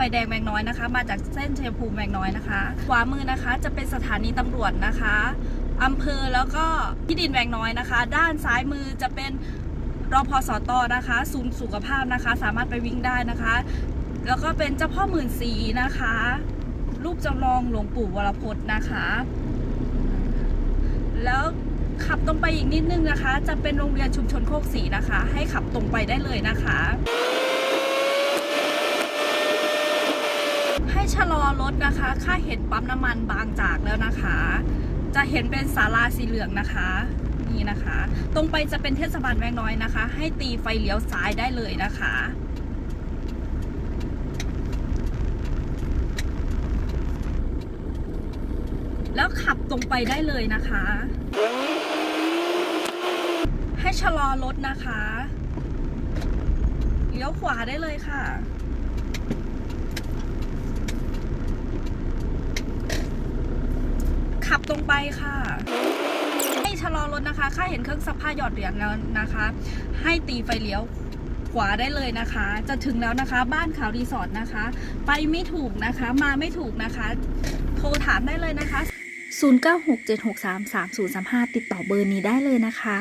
ฟแดงแมงน้อยนะคะ มาจากเส้นชัยภูมิแมงน้อยนะคะขวามือนะคะจะเป็นสถานีตำรวจนะคะอำเภอแล้วก็ที่ดินแมงน้อยนะคะ ด้านซ้ายมือจะเป็นรอพสตนะคะ ศูนย์สุขภาพนะคะ สามารถไปวิ่งได้นะคะ แล้วก็เป็นเจ้าพ่อหมื่นสีนะคะ รูปจำลองหลวงปู่วรพจน์นะคะ แล้วขับตรงไปอีกนิดนึงนะคะ จะเป็นโรงเรียนชุมชนโคกศรีนะคะ ให้ขับตรงไปได้เลยนะคะ ให้ ชะลอรถนะคะ ค่าเห็นปั๊มน้ำมันบางจากแล้วนะคะ จะเห็นเป็นศาลาสีเหลืองนะคะนี่นะคะ ตรงไปจะเป็นเทศบาลแวงน้อยนะคะ ให้ตีไฟเลี้ยวซ้ายได้เลยนะคะแล้วขับตรงไปได้เลยนะคะ ให้ชะลอรถนะคะ เลี้ยวขวาได้เลยค่ะ ขับ ตรงไปค่ะ ให้ชะลอรถนะคะ ค่าเห็นเครื่องซักผ้าหยอดเหรียญแล้วนะคะ ให้ตีไฟเลี้ยวขวาได้เลยนะคะ จะถึงแล้วนะคะ บ้านขาวรีสอร์ทนะคะ ไปไม่ถูกนะคะ มาไม่ถูกนะคะ โทรถามได้เลยนะคะ 0967633035 ติดต่อเบอร์นี้ได้เลยนะคะ